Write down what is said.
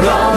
불어.